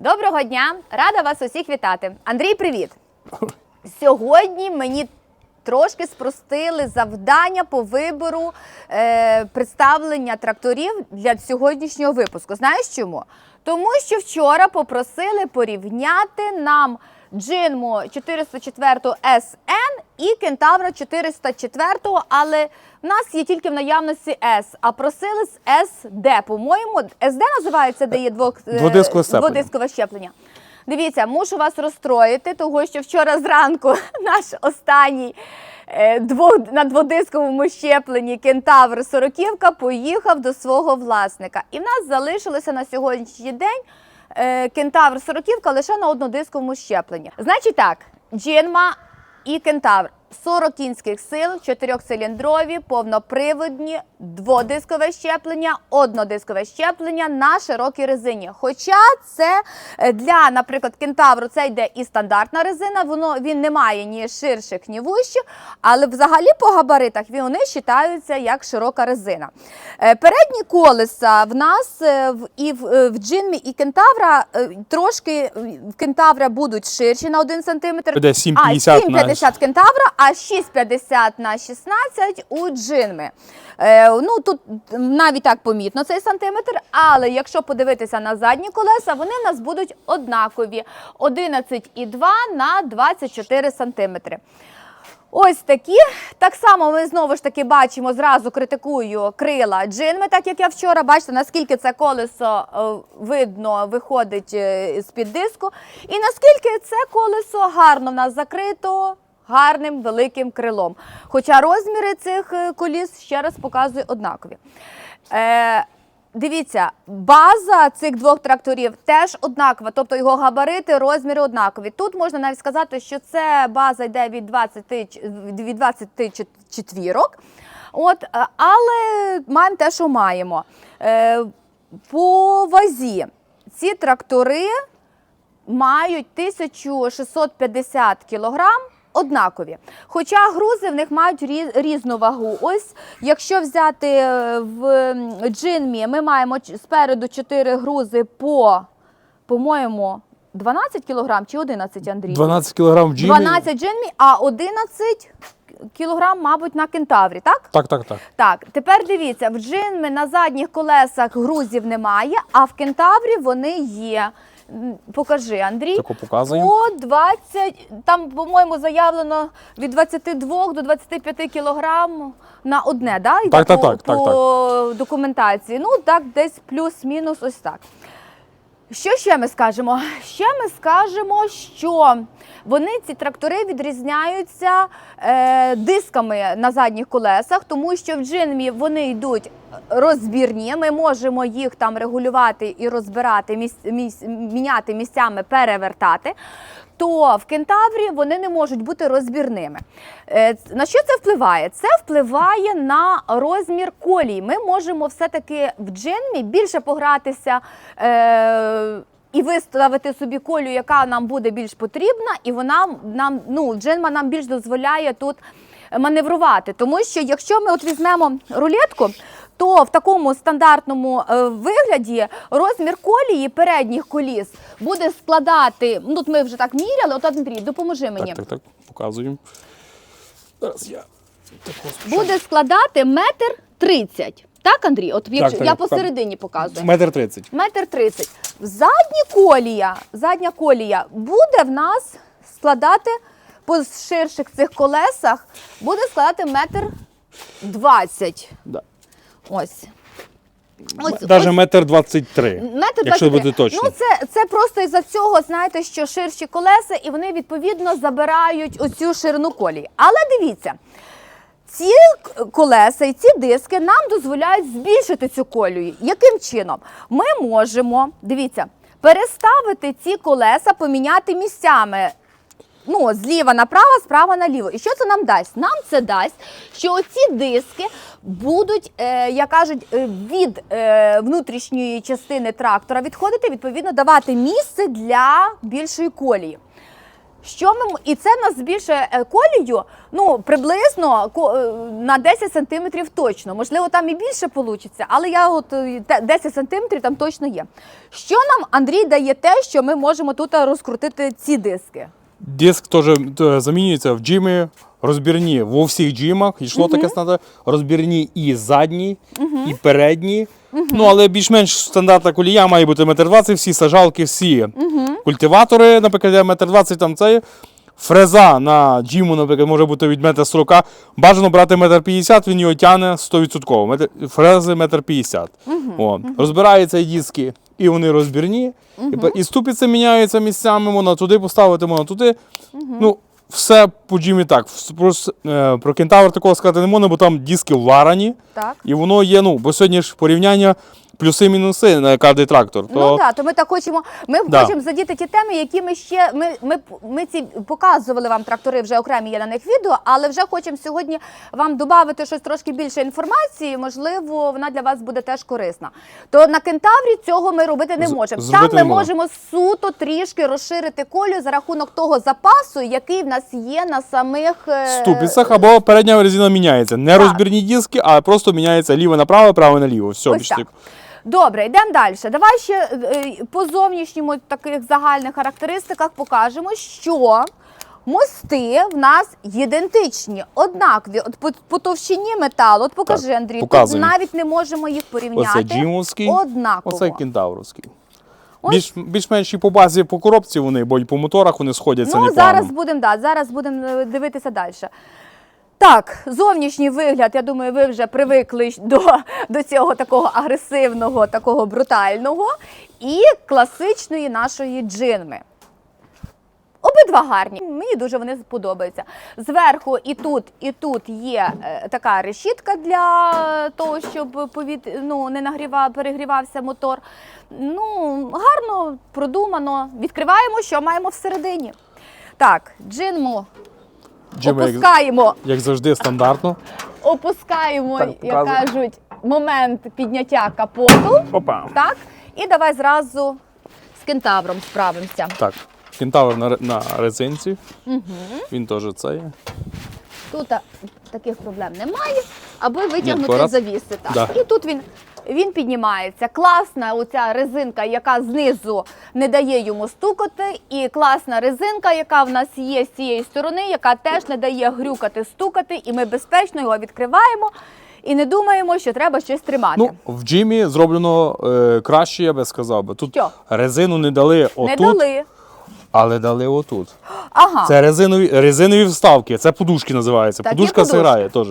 Доброго дня! Рада вас усіх вітати. Андрій, привіт! Сьогодні мені трошки спростили завдання по вибору е, представлення тракторів для сьогоднішнього випуску. Знаєш чому? Тому що вчора попросили порівняти нам Джинму 404 SN і Кентавра 404, але в нас є тільки в наявності S, а просили з SD, по-моєму. SD називається, де є двох, е, Дводискове щеплення. дводискове щеплення. Дивіться, мушу вас розстроїти, того що вчора зранку наш останній е, двох, на дводисковому щепленні кентавр Сороківка поїхав до свого власника. І в нас залишилося на сьогоднішній день кентавр Сороківка лише на однодисковому щепленні. Значить так, Джинма і кентавр. 40 кінських сил, чотирьохциліндрові, повноприводні, дводискове щеплення, однодискове щеплення на широкій резині. Хоча це е, для, наприклад, кентавру це йде і стандартна резина, воно він не має ні ширших, ні вущих, але взагалі по габаритах вони вважаються як широка резина. Е, Передні колеса в нас е, і в, в джинмі, і кентавра трошки в кентавра будуть ширші на 1 см. 7,50 на- 7,50 кентавра, а 6,50 на 16 у джинми. Ну тут навіть так помітно цей сантиметр, але якщо подивитися на задні колеса, вони в нас будуть однакові: 11,2 на 24 сантиметри. Ось такі. Так само ми знову ж таки бачимо, зразу критикую крила джинми, так як я вчора. Бачите, наскільки це колесо е, видно виходить е, з-під диску. І наскільки це колесо гарно в нас закрито гарним великим крилом. Хоча розміри цих е, коліс ще раз показую однакові. Е, Дивіться, база цих двох тракторів теж однакова, тобто його габарити, розміри однакові. Тут можна навіть сказати, що це база йде від 20, ч- від 24. От, е, але маємо те, що маємо. Е, По вазі ці трактори мають 1650 кілограм. Однакові. Хоча грузи в них мають рі- різну вагу. Ось, якщо взяти е, в джинмі, ми маємо спереду 4 грузи по, по-моєму, 12 кілограм чи 11, Андрій? 12 кілограм в джимі. 12 джинмі, а 11 кілограм, мабуть, на кентаврі, так? Так, так, так. Так, тепер дивіться, в джинми на задніх колесах грузів немає, а в кентаврі вони є. Покажи, Андрій. Таку показуємо. По 20, там, по-моєму, заявлено від 22 до 25 кілограм на одне, да? Так, так, по, так, так, по документації. Ну, так, десь плюс-мінус ось так. Що ще ми скажемо? Ще ми скажемо, що вони ці трактори відрізняються е, дисками на задніх колесах, тому що в джинмі вони йдуть розбірні. Ми можемо їх там регулювати і розбирати, міс, міс, міняти місцями, перевертати. То в кентаврі вони не можуть бути розбірними. Е, На що це впливає? Це впливає на розмір колій. Ми можемо все-таки в джинмі більше погратися. Е, і виставити собі колю, яка нам буде більш потрібна, і вона нам ну джинма нам більш дозволяє тут маневрувати. Тому що якщо ми от візьмемо рулетку, то в такому стандартному е, вигляді розмір колії передніх коліс буде складати. Ну тут ми вже так міряли. От Андрій, допоможи мені. Так, так, так. Показуємо. Зараз я. Буде складати метр тридцять. Так, Андрій? От я, Так, так, я так. посередині показую. Метр тридцять. Метр тридцять. Задня колія, задня колія буде в нас складати по ширших цих колесах, буде складати метр двадцять. Да. Ось. Ось, Навіть метр двадцять три. Метр Якщо 23. буде точно. Ну, це, це просто із-за цього, знаєте, що ширші колеса, і вони відповідно забирають оцю ширину колії. Але дивіться, ці колеса і ці диски нам дозволяють збільшити цю колію. Яким чином? Ми можемо, дивіться, переставити ці колеса, поміняти місцями. Ну, зліва направо, справа наліво. І що це нам дасть? Нам це дасть, що оці диски будуть, е, як кажуть, е, від е, внутрішньої частини трактора відходити, відповідно, давати місце для більшої колії. Що ми і це нас збільшує колію ну приблизно на 10 сантиметрів точно. Можливо, там і більше вийде, але я от е, 10 сантиметрів там точно є. Що нам Андрій дає те, що ми можемо тут розкрутити ці диски? Диск теж е, замінюється в джимі. Розбірні во всіх джимах. Йшло таке снадо. Розбірні і задні, і передні. Ну, але більш-менш стандартна колія має бути метр двадцять, всі сажалки, всі культиватори, наприклад, метр двадцять там це. Фреза на джиму, наприклад, може бути від метр сорока. Бажано брати метр п'ятдесят, він його тягне 100%. Метр, фрези метр п'ятдесят. Розбираються і диски, і вони розбірні. І, пе- і ступиці міняються місцями, можна туди поставити, можна туди. Ну, все по джимі так. Про, е, про кентавр такого сказати не можна, бо там диски варані. Так. І воно є, ну, бо сьогодні ж порівняння плюси-мінуси на кожний трактор. То, Ну так, то ми так хочемо. Ми Да. хочемо задіти ті теми, які ми ще ми, ми, ми ці показували вам трактори вже окремі є на них відео, але вже хочемо сьогодні вам додати щось трошки більше інформації. Можливо, вона для вас буде теж корисна. То на кентаврі цього ми робити не можемо. Там ми не можемо суто трішки розширити колію за рахунок того запасу, який в нас є на самих е, ступицях або передня резина міняється. Не Так. розбірні диски, а просто міняється ліво направо, право наліво. Все, Ось більше так. Добре, йдемо далі. Давай ще е, по зовнішньому таких загальних характеристиках покажемо, що мости в нас ідентичні, однакові. От по, по товщині металу, от покажи, Так, Андрій, тут навіть не можемо їх порівняти. Оце джимовський, Однаково. оце кентавровський. Ось. Більш, більш-менш і по базі, по коробці вони, бо й по моторах вони сходяться Ну, непогано. зараз будемо да, зараз будемо е, дивитися далі. Так, зовнішній вигляд, я думаю, ви вже привикли до, до цього такого агресивного, такого брутального і класичної нашої джинми. Обидва гарні. Мені дуже вони подобаються. Зверху і тут, і тут є е, така решітка для того, щоб повіт... ну, не нагрівав, перегрівався мотор. Ну, гарно продумано. Відкриваємо, що маємо всередині. Так, джинму Джими, як, опускаємо, як завжди, стандартно. опускаємо, Так, як показуй. кажуть, момент підняття капоту. Опа. Так, і давай зразу з кентавром справимося. Так, кентавр на, ре- на резинці. Він теж це є. Тут а, таких проблем немає, аби витягнути завіси. Так. Да. І тут він, він піднімається. Класна оця резинка, яка знизу не дає йому стукати, і класна резинка, яка в нас є з цієї сторони, яка теж не дає грюкати, стукати, і ми безпечно його відкриваємо і не думаємо, що треба щось тримати. Ну, в джимі зроблено е, краще, я би сказав. би. Тут Що? резину не дали не дали. але дали отут. Ага. Це резинові, резинові вставки, це подушки називаються. Так, Подушка подушки. теж.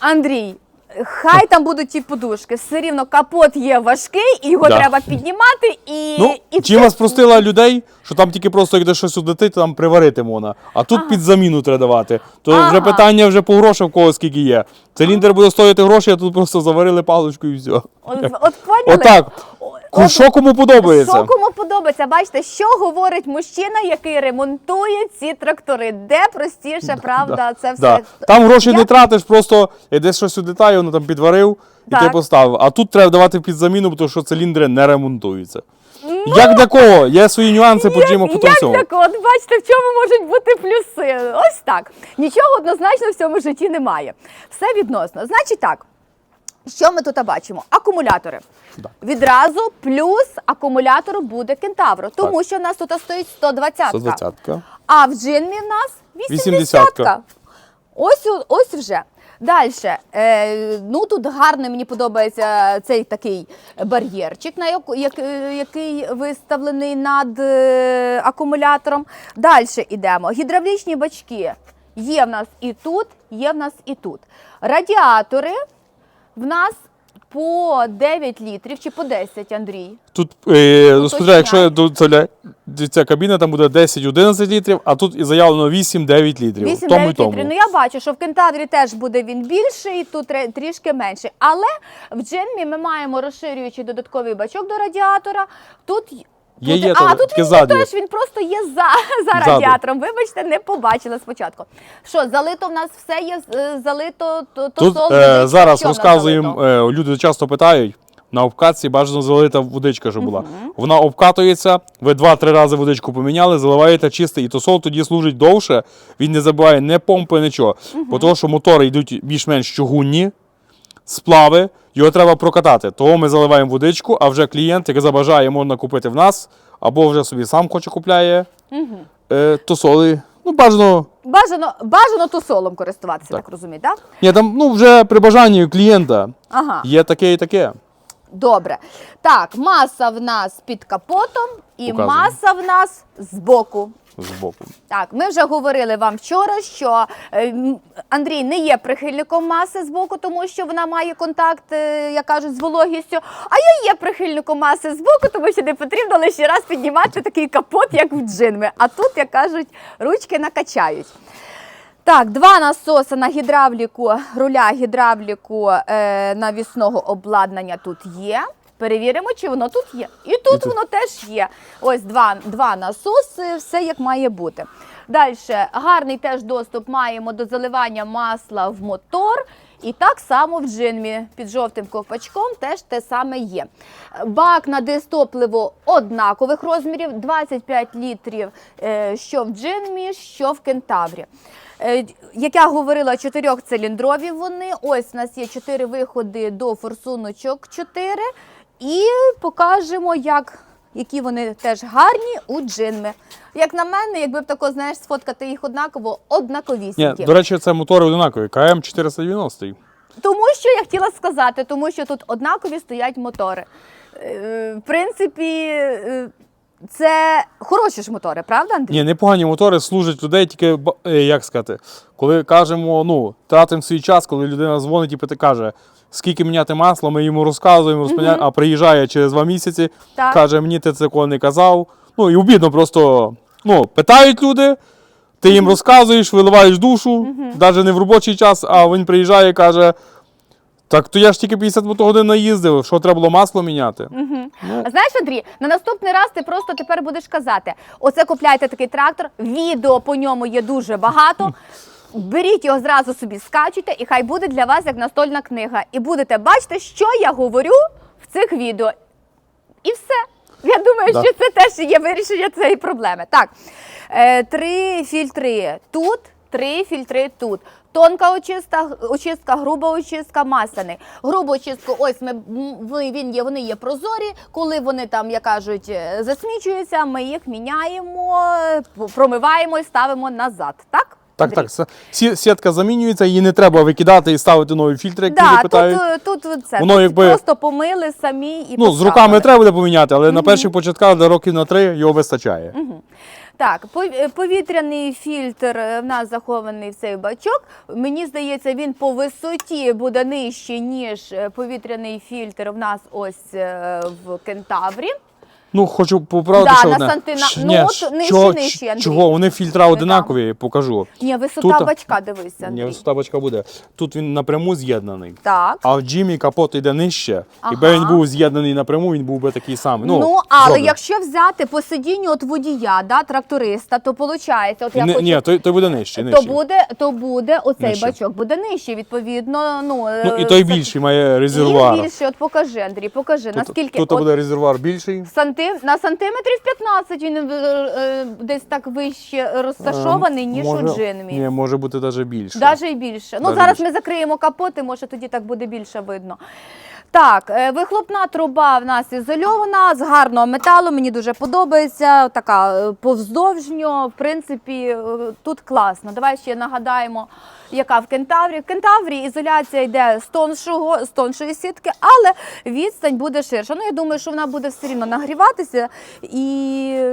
Андрій, хай там будуть ті подушки. Все рівно капот є важкий, і його Да. треба піднімати. І, Ну, і Джима спростила людей, що там тільки просто як де щось удити, там приварити можна. А тут під заміну треба давати. То Ага. вже питання вже по грошах в кого скільки є. Циліндр буде стоїти гроші, а тут просто заварили паличку і все. От, от поняли? Отак. От- Що кому подобається? Що кому подобається? Бачите, що говорить мужчина, який ремонтує ці трактори? Де простіше, правда, Да, це все. да. Там гроші Я- не тратиш, просто десь щось удитає, воно там підварив і Так. ти поставив. А тут треба давати під заміну, тому що циліндри не ремонтуються. Ну, Як для кого? Є свої нюанси по джиму, по тому Як для кого? От Бачите, в чому можуть бути плюси? Ось так. Нічого однозначно в цьому житті немає. Все відносно. Значить так. Що ми тут бачимо? Акумулятори. Да. Відразу плюс акумулятору буде кентавро, тому що в нас тут стоїть 120. 120-ка. А в джинмі в нас 80. 80-ка. Ось, ось вже. Далі, е, ну тут гарно мені подобається цей такий бар'єрчик, на е, який виставлений над е, акумулятором. Далі йдемо. Гідравлічні бачки є в нас і тут, є в нас і тут. Радіатори в нас по 9 літрів чи по 10, Андрій. Тут, е, Уточняй. смотря, якщо тут ця, ця кабіна, там буде 10-11 літрів, а тут і заявлено 8-9 літрів. 8 тому і 9 тому. літрів. Ну я бачу, що в кентаврі теж буде він більший, тут тре- трішки менший. Але в джинмі ми маємо розширюючий додатковий бачок до радіатора. Тут Є, є, а тут він теж він просто є за, за Ззаду. радіатором. Вибачте, не побачила спочатку. Що залито в нас все є е, залито, то, то Тут е, зараз що в нас розказуємо, е, люди часто питають, на обкатці бажано залита водичка, щоб була. Вона обкатується, ви два-три рази водичку поміняли, заливаєте чистий, і тосол тоді служить довше, він не забиває не помпи, нічого. Бо того, що мотори йдуть більш-менш чугунні, сплави, його треба прокатати. Того ми заливаємо водичку, а вже клієнт, як забажає, можна купити в нас, або вже собі сам хоче купляє е, тосоли. Ну, бажано. Бажано, бажано тусолом користуватися, так, Так. розумію, так? Ні, там, ну, вже при бажанні клієнта Ага. є таке і таке. Добре. Так, маса в нас під капотом і Показуємо. маса в нас збоку. Збоку. Так, ми вже говорили вам вчора, що е, Андрій не є прихильником маси з боку, тому що вона має контакт, е, як кажуть, з вологістю. А я є прихильником маси з боку, тому що не потрібно лише раз піднімати такий капот, як в джинми. А тут, як кажуть, ручки накачають. Так, два насоси на гідравліку, руля гідравліку е, навісного обладнання тут є. Перевіримо, чи воно тут є. І тут тут. воно теж є. Ось два, два насоси, все як має бути. Далі гарний теж доступ маємо до заливання масла в мотор. І так само в джинмі під жовтим ковпачком теж те саме є. Бак на дистопливо однакових розмірів 25 літрів, е, що в джинмі, що в кентаврі. Е, Як я говорила, чотирьохциліндрові вони. Ось у нас є чотири виходи до форсуночок 4. І покажемо, як, які вони теж гарні у джинми. Як на мене, якби б тако, знаєш, сфоткати їх однаково, Ні, однаковісінькі. до речі, це мотори однакові. КМ 490. Тому що я хотіла сказати, тому що тут однакові стоять мотори. Е, В принципі, е, це хороші ж мотори, правда, Андрій? Ні, непогані мотори служать людей, тільки ба- е, як сказати, коли кажемо, ну, тратимо свій час, коли людина дзвонить і питає, каже, скільки міняти масло, ми йому розказуємо, розпиняємо, а приїжджає через два місяці, Так. каже, мені ти такого не казав. Ну і обідно просто ну, питають люди, ти їм розказуєш, виливаєш душу, навіть не в робочий час, а він приїжджає і каже. Так то я ж тільки 50 мотогодин наїздив, що треба було масло міняти. А знаєш, Андрій, на наступний раз ти просто тепер будеш казати: оце купляйте такий трактор, відео по ньому є дуже багато. Беріть його зразу собі, скачуйте, і хай буде для вас як настольна книга. І будете бачити, що я говорю в цих відео. І все. Я думаю, Да. що це теж є вирішення цієї проблеми. Так, е, три фільтри тут, три фільтри тут. Тонка очистка, очистка, груба очистка, масляний. Грубу очистку, ось ми він є, вони є прозорі. Коли вони там, як кажуть, е, засмічуються, ми їх міняємо, промиваємо і ставимо назад. Так? Так, так. сі- Сітка замінюється, її не треба викидати і ставити нові фільтри, як люди Да, питають. тут, тут, тут це Воно тут якби- просто помили самі і Ну, з поставили. руками треба буде поміняти, але на перших початках до років на три його вистачає. Так, пов- повітряний фільтр е, в нас захований в цей бачок. Мені здається, він по висоті буде нижче, ніж е, повітряний фільтр в нас ось е, в Кентаврі. Ну, хочу поправити, Да, що на одне. сантина- Ш- ну, ні, от нижче, чого, нижче, Андрій. чого? Вони фільтра одинакові, покажу. Ні, висота Тут- бачка, дивися. Ні, Андрій. висота бачка буде. Тут він напряму з'єднаний. Так. А в Джимі капот йде нижче. Ага. Якби він був з'єднаний напряму, він був би такий самий. Ну, Ну, але зроблений. якщо взяти по сидінню от водія, да, тракториста, то виходить, от я Ні, хочу... ні, той, той буде нижче. то нижче. буде, то буде оцей Нижче. бачок буде нижче, відповідно. Ну, Ну, і е, той більший має І резервуар. більше, от покажи, Андрій, покажи, Тут, наскільки тут от буде резервуар більший. Сантим, на сантиметрів 15 він е, е, десь так вище розташований, ніж Ем, може, у джинмі. Ні, може бути навіть більше. Даже і більше. Ну Даже зараз більше. ми закриємо капоти, може тоді так буде більше видно. Так, е, вихлопна труба в нас ізольована з гарного металу. Мені дуже подобається. Така е, повздовжньо. В принципі, е, тут класно. Давай ще нагадаємо, яка в кентаврі. В кентаврі ізоляція йде з тоншого, з тоншої сітки, але відстань буде ширша. Ну я думаю, що вона буде все рівно нагріватися і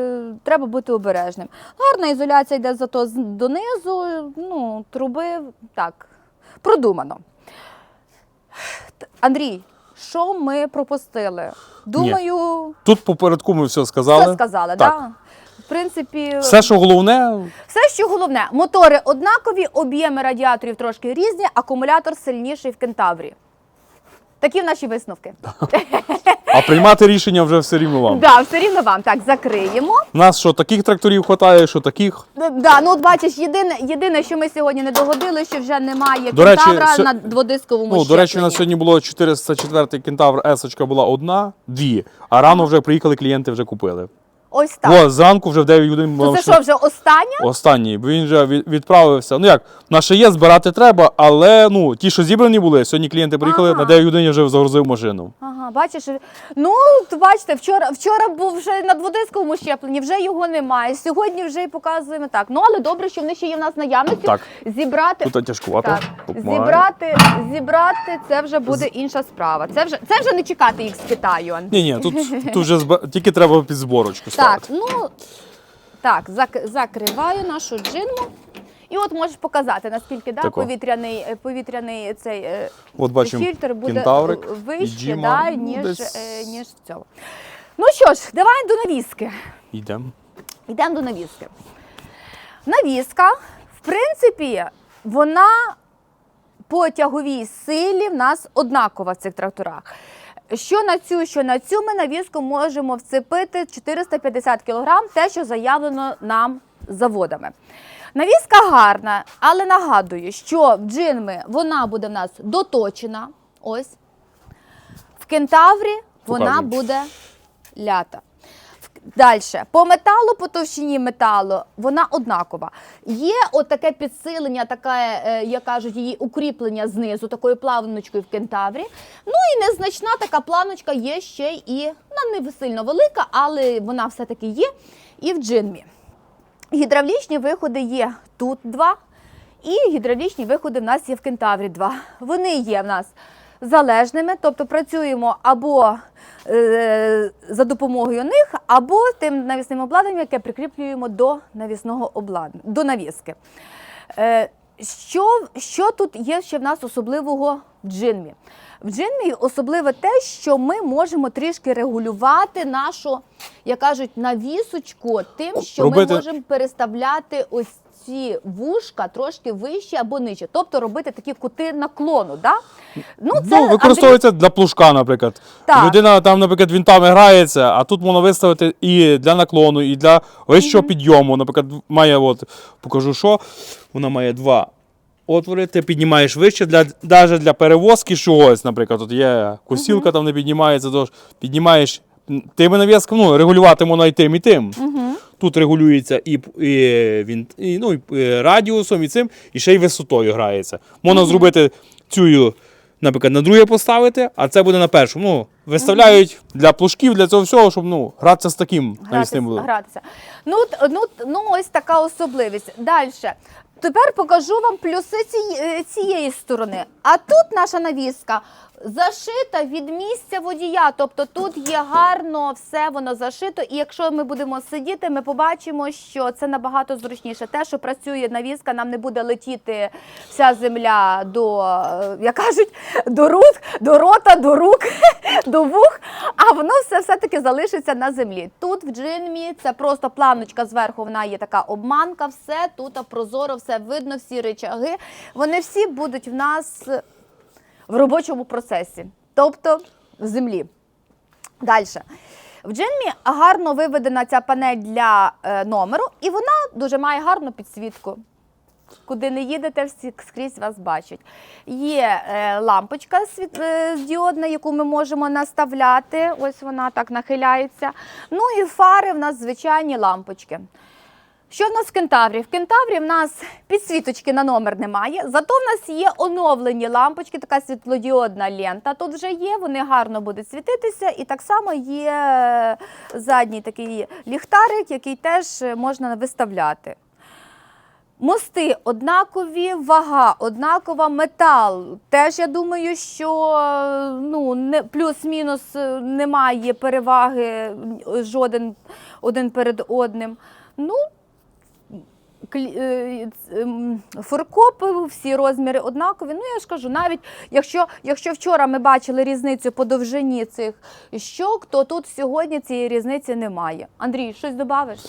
треба бути обережним. Гарна ізоляція йде зато з- донизу. Ну, труби так продумано. Андрій, що ми пропустили? Думаю, Тут попередку ми все сказали. все сказали, Так. Да? В принципі, Все, що головне, все, що головне, мотори однакові, об'єми радіаторів трошки різні, акумулятор сильніший в кентаврі. Такі в наші висновки. А приймати рішення вже все рівно вам. Да, все рівно вам так закриємо. У нас що таких тракторів вистачає, що таких. Да, ну от бачиш, єдине, єдине, що ми сьогодні не догодили, що вже немає До речі, кентавра сьо- на дводисковому Ну, до речі, у нас сьогодні було 404 кентавр есочка була одна, дві. А рано вже приїхали, клієнти вже купили. Ось так. О, зранку вже в 9 годин То це що, вже остання? останній, бо він вже від- відправився. Ну як, на ще є, збирати треба, але ну, ті, що зібрані були, сьогодні клієнти приїхали, Ага. на 9 годин я вже загрузив машину. Ага, бачиш, ну то бачите, вчора, вчора був вже на дводисковому щепленні, вже його немає. Сьогодні вже і показуємо так. Ну але добре, що вони ще є в нас в наявності. Так. Зібрати Тут тяжкувато. так, зібрати, зібрати це вже буде інша справа. Це вже це вже не чекати їх з Китаю. Ні, ні, тут, тут вже зб... тільки треба під зборочку Так, ну так, зак- закриваю нашу джинму. І от можеш показати, наскільки да, повітряний, е, повітряний цей е, От бачимо фільтр буде кентаврик е, і вище, да, ну, ніж, десь- е, ніж в цьому. Ну що ж, давай до навіски. Йдемо. Йдемо до навіски. Навіска, в принципі, вона по тяговій силі в нас однакова в цих тракторах. Що на цю, що на цю ми навіску можемо вцепити 450 кг, те, що заявлено нам заводами. Навіска гарна, але нагадую, що в джинми вона буде в нас доточена. Ось. В кентаврі вона Покажу. буде лята. Далі, по металу, по товщині металу, вона однакова. Є от таке підсилення, таке, е, як кажуть, її укріплення знизу, такою плавночкою в кентаврі. Ну і незначна така планочка є ще і вона не сильно велика, але вона все-таки є і в джинмі. Гідравлічні виходи є тут два, і гідравлічні виходи в нас є в кентаврі два. Вони є в нас залежними, тобто працюємо або е, за допомогою них, або тим навісним обладнанням, яке прикріплюємо до навісного обладнання, до навіски. Е, що, що тут є ще в нас особливого в джинмі? В джинмі особливе те, що ми можемо трішки регулювати нашу, як кажуть, навісочку тим, що Робити- ми можемо переставляти ось ці вушка трошки вище або нижче, тобто робити такі кути наклону. Да? Ну, Ну, використовується для плужка, наприклад. Так. Людина там, наприклад, вінтами грається, а тут можна виставити і для наклону, і для вищого підйому. Наприклад, має, от, покажу, що вона має два отвори, ти піднімаєш вище, для, навіть для перевозки чогось, наприклад, тут є косілка, там не піднімається, тож піднімаєш тими нав'язками, ну, регулювати можна і тим, і тим. Тут регулюється і, і, він, і, ну, і е, радіусом, і цим, і ще й висотою грається. Можна зробити цю, наприклад, на друге поставити, а це буде на першому. Ну, виставляють для плужків, для цього всього, щоб ну, гратися з таким навісним було. гратися. Ну, ну, ну, ось така особливість. Далі. Тепер покажу вам плюси е, цієї сторони. А тут наша навіска зашита від місця водія. Тобто тут є гарно все воно зашито. І якщо ми будемо сидіти, ми побачимо, що це набагато зручніше. Те, що працює навіска, нам не буде летіти вся земля до, е, як кажуть, до рук, до рота, до рук, до вух, а воно все все-таки залишиться на землі. Тут в джинмі це просто планочка зверху, вона є така обманка, все тут прозоро, все видно, всі речаги. Вони всі будуть в нас в робочому процесі, тобто в землі. Далі. В джинмі гарно виведена ця панель для е, номеру, і вона дуже має гарну підсвітку. Куди не їдете, всі скрізь вас бачать. Є е, лампочка світ, е, діодна, яку ми можемо наставляти. Ось вона так нахиляється. Ну і фари в нас звичайні лампочки. Що в нас в кентаврі? В кентаврі в нас підсвіточки на номер немає. Зато в нас є оновлені лампочки, така світлодіодна лента. Тут вже є, вони гарно будуть світитися. І так само є е, задній такий ліхтарик, який теж можна виставляти. Мости однакові, вага однакова, метал. Теж я думаю, що е, ну, не, плюс-мінус е, немає переваги жоден один перед одним. Ну, форкопи, всі розміри однакові. Ну, я ж кажу, навіть якщо, якщо вчора ми бачили різницю по довжині цих щок, то тут сьогодні цієї різниці немає. Андрій, щось додавиш?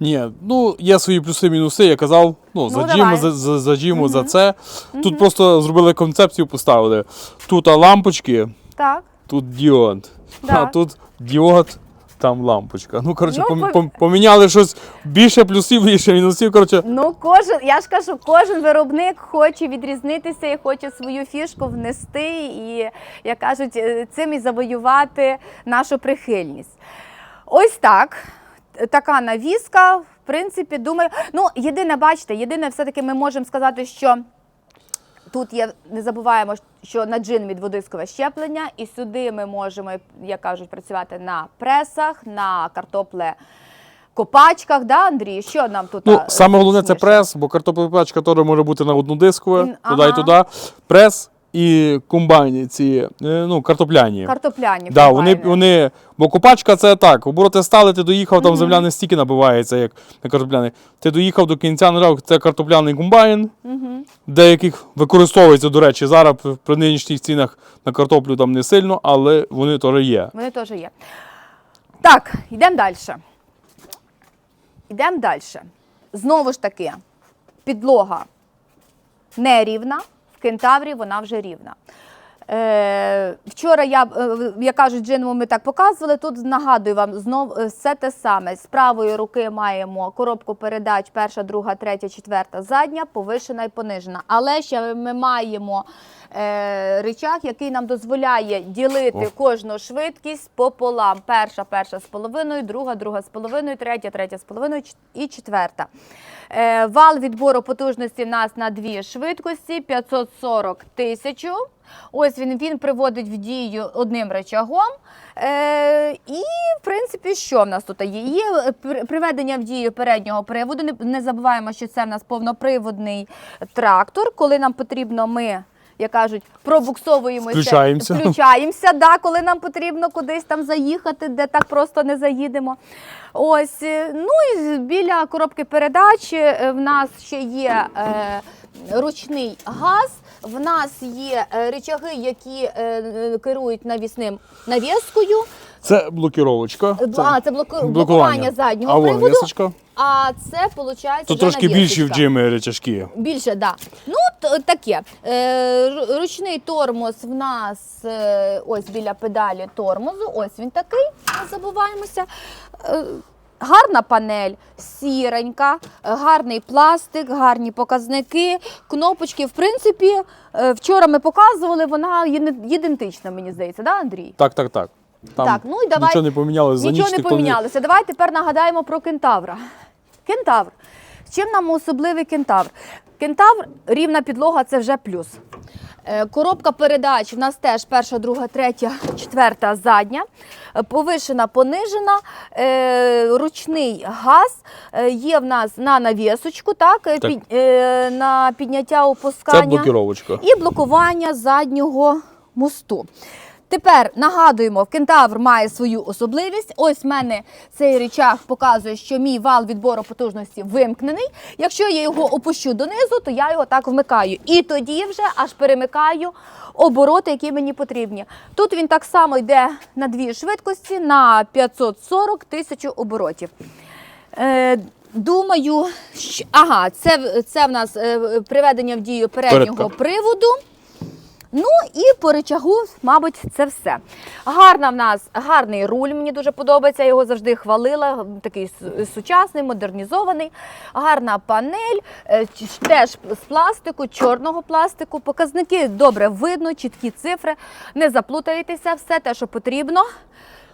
Ні, ну є свої плюси-мінуси, я казав, ну, за давай. джиму, за, за, за джиму, за це. Тут просто зробили концепцію, поставили. Тут а, лампочки, Так. тут діод. Да. А тут діод, там лампочка. Ну, коротше, Ну, пом- по- пом- поміняли щось більше плюсів, більше мінусів. Коротше, Ну, кожен, я ж кажу, кожен виробник хоче відрізнитися і хоче свою фішку внести і, як кажуть, е, цим і завоювати нашу прихильність. Ось так. Така навіска, в принципі, думаю. Ну, єдине, бачите, єдине, все-таки ми можемо сказати, що тут є, не забуваємо, що на джин від водискове щеплення, і сюди ми можемо, як кажуть, працювати на пресах, на картопле. Копачках, да, Андрій? Що нам тут? ну, саме головне це прес, бо картоплепачка теж може бути на одну дискове, ага. туди і туди. Прес і комбайни ці, е, ну, картопляні. Картопляні. Да, вони, комбайни. вони, бо копачка це так, обороти стали, ти доїхав, там земля не стільки набивається, як на картопляний. Ти доїхав до кінця, нажав, це картопляний комбайн, деяких використовується, до речі, зараз при- нинішніх цінах на картоплю там не сильно, але вони теж є. Вони теж є. Так, йдемо далі. Йдемо далі. Знову ж таки, підлога нерівна, кентаврі вона вже рівна. Е, вчора я, е, як кажуть, джиному ми так показували. Тут нагадую вам знов е, все те саме. З правої руки маємо коробку передач: перша, друга, третя, четверта, задня, повишена і понижена. Але ще ми маємо рычаг, який нам дозволяє ділити кожну швидкість пополам. Перша, перша з половиною, друга, друга з половиною, третя, третя з половиною і четверта. Вал відбору потужності в нас на дві швидкості 540 тисячу. Ось він, він приводить в дію одним речагом. Е, і, в принципі, що в нас тут є? Є е, приведення в дію переднього приводу. Не, не забуваємо, що це в нас повноприводний трактор. Коли нам потрібно, ми. Як кажуть, пробуксовуємося, Включаємося. включаємося, да, коли нам потрібно кудись там заїхати, де так просто не заїдемо. Ось, е, ну і біля коробки передач е, в нас ще є е, ручний газ. В нас є е, рычаги, які е, е, керують навісним навіскою. Це блокіровочка. А, це блоку- блокування заднього а приводу. вісочка. А це виходить. Тут трошки більші в джимі речашки. Більше, да. Ну, таке. Ручний тормоз в нас ось біля педалі тормозу. Ось він такий, не забуваємося. Гарна панель, сіренька, е, гарний пластик, гарні показники, кнопочки. В принципі, е, вчора ми показували, вона ідентична, мені здається, да, Андрій? Так, так, так. Там Так, ну і давай- нічого не помінялося Нічого ніч. не помінялося. Давай тепер нагадаємо про кентавра. Кентавр. Чим нам особливий кентавр? Кентавр, рівна підлога це вже плюс. Е, Коробка передач в нас теж перша, друга, третя, четверта, задня. Е, Повишена, понижена, е, ручний газ. Є в нас на навісочку, так, Так. під- на підняття Це блокіровочка. і блокування заднього мосту. Тепер нагадуємо, кентавр має свою особливість. Ось в мене цей речах показує, що мій вал відбору потужності вимкнений. Якщо я його опущу донизу, то я його так вмикаю. І тоді вже аж перемикаю обороти, які мені потрібні. Тут він так само йде на дві швидкості на 540 тисяч оборотів. Е, думаю, що... ага, це, в- це в нас е, приведення в дію переднього Передка. приводу. Ну і по рычагу, мабуть, це все. Гарна в нас гарний руль. Мені дуже подобається. Я його завжди хвалила. Такий сучасний, модернізований. Гарна панель, е, теж з пластику, чорного пластику. Показники добре видно, чіткі цифри. Не заплутаєтеся, все те, що потрібно.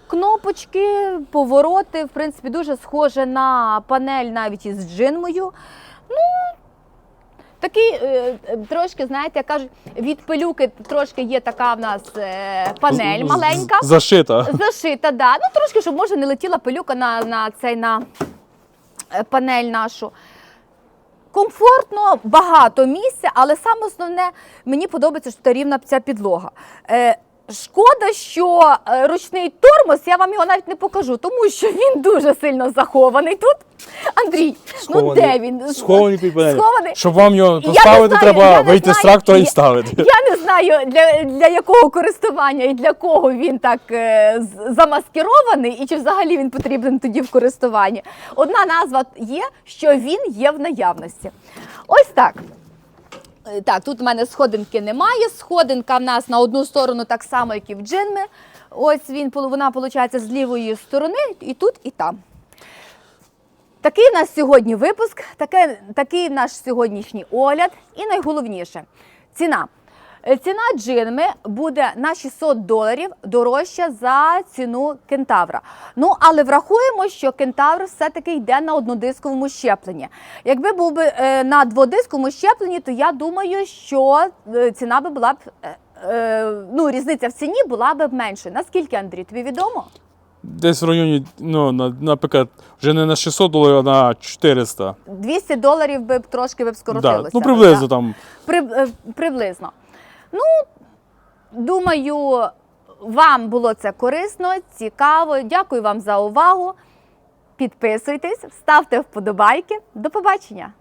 Кнопочки, повороти, в принципі, дуже схоже на панель навіть із джинмою. Ну, Такий е, е, трошки, знаєте, кажуть, від пилюки трошки є така в нас е, панель маленька. Зашита. Зашита, да. Ну трошки, щоб може не летіла пилюка на, на цей на панель нашу. Комфортно, багато місця, але саме основне, мені подобається, що та рівна ця підлога. Шкода, що е, ручний тормоз, я вам його навіть не покажу, тому що він дуже сильно захований тут. Андрій, ну де він? Схований під. Схований. Щоб вам його поставити, знаю, треба вийти з знаю. трактора і ставити. Я не знаю для, для якого користування і для кого він так е, з- замаскирований, і чи взагалі він потрібен тоді в користуванні. Одна назва є, що він є в наявності. Ось так. Е, Так, тут в мене сходинки немає. Сходинка в нас на одну сторону так само, як і в джинми. Ось він, вона виходить з лівої сторони, і тут, і там. Такий у нас сьогодні випуск, такий, такий наш сьогоднішній огляд. І найголовніше ціна. Е, Ціна джинми буде на 600 доларів дорожча за ціну кентавра. Ну але врахуємо, що кентавр все-таки йде на однодисковому щепленні. Якби був би е, на дводисковому щепленні, то я думаю, що е, ціна би була б ну різниця в ціні була б менше. Наскільки Андрій, тобі відомо? Десь в районі, ну, на- наприклад, вже не на 600 доларів, а на 400. 200 доларів би б трошки би б скоротилося. Да. Ну, приблизно да? там. При, приблизно. Ну, думаю, вам було це корисно, цікаво. Дякую вам за увагу. Підписуйтесь, ставте вподобайки. До побачення!